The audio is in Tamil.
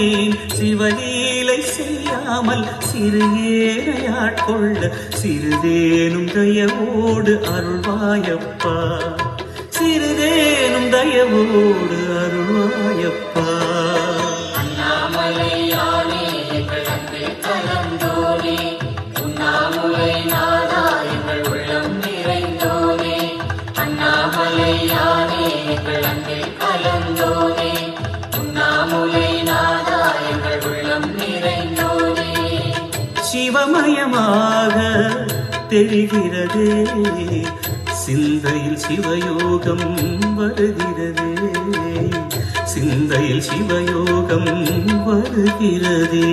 ஏன் சிவலீலை செய்யாமல் சிறு சிறியேனையாட்கொள்ள சிறிதேனும் தயவோடு அருள்வாயப்பா. சிறிதேனும் தயவோடு அருள்வாயப்பா. அண்ணாமலையானே எங்கள் அன்பில் கலந்தோ சிவமயமாக தெரிகிறது. சிந்தையில் சிவயோகம் வருகிறது. சிந்தையில் சிவயோகம் வருகிறதே.